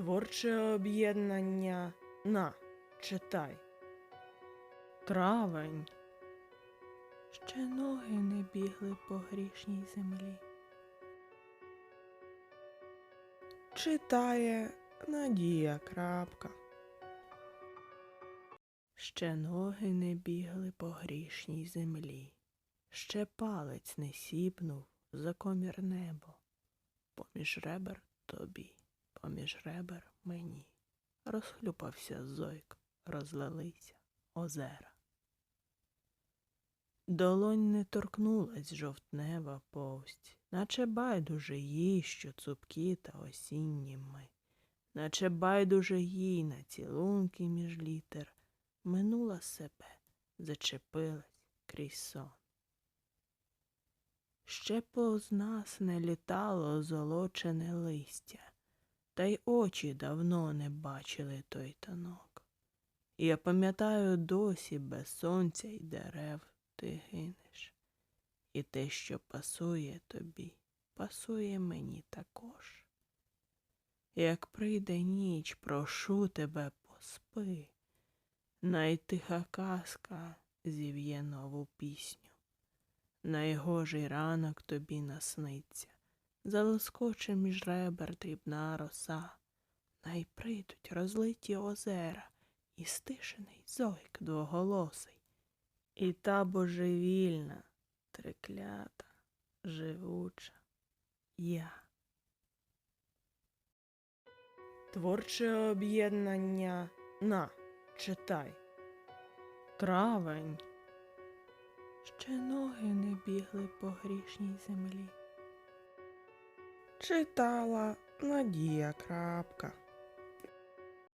Творче об'єднання на читай. Травень. Ще ноги не бігли по грішній землі. Читає Надія Крапка. Ще ноги не бігли по грішній землі, ще палець не сіпнув за комір небо, поміж ребер тобі, поміж ребер мені. Розхлюпався зойк, розлилися озера. Долонь не торкнулась жовтнева повсть, наче байдуже їй, що цупкі та осінні ми, наче байдуже їй на цілунки між літер, минула себе, зачепилась крізь сон. Ще повз нас не літало золочене листя, та й очі давно не бачили той танок. Я пам'ятаю досі без сонця й дерев ти гинеш, і те, що пасує тобі, пасує мені також. Як прийде ніч, прошу тебе, поспи, найтиха казка зів'є нову пісню. Найгожий ранок тобі насниться, залоскоче між ребер дрібна роса, най прийдуть розлиті озера і стишений зойк двоголосий. І та божевільна, триклята, живуча я. Творче об'єднання на читай. Травень. Ще ноги не бігли по грішній землі. Читала Надія Крапка.